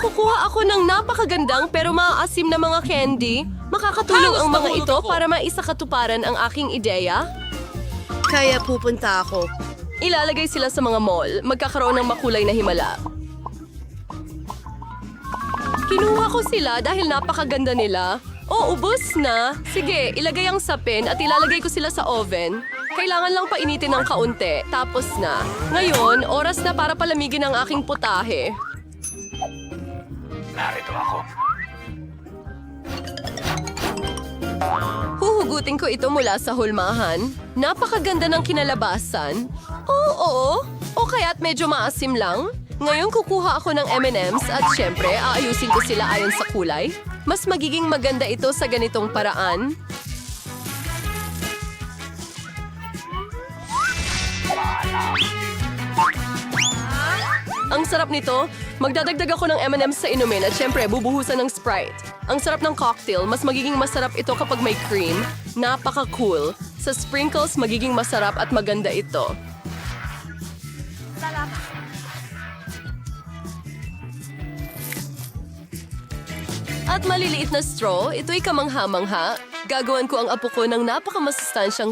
Kukuha ako ng napakagandang pero maaasim na mga candy. Makakatulong ang mga ito para maisakatuparan ang aking ideya. Kaya pupunta ako. Ilalagay sila sa mga mall. Magkakaroon ng makulay na himala. Kinuha ko sila dahil napakaganda nila. O, ubos na. Sige, ilagay ang sapin at ilalagay ko sila sa oven. Kailangan lang painitin ng kaunti. Tapos na. Ngayon, oras na para palamigin ang aking putahe. Narito ako. Huhugutin ko ito mula sa hulmahan. Napakaganda ng kinalabasan. Oo, oo. O kaya't medyo maasim lang. Ngayon kukuha ako ng M&M's at syempre aayusin ko sila ayon sa kulay. Mas magiging maganda ito sa ganitong paraan. Ang sarap nito. Magdadagdag ako ng M&M's sa inumin at syempre bubuhusan ng Sprite. Ang sarap ng cocktail, mas magiging masarap ito kapag may cream. Napaka-cool. Sa sprinkles, magiging masarap at maganda ito. At maliliit na straw, ito'y kamangha-mangha. Gagawan ko ang apo ko ng napakamasustansyang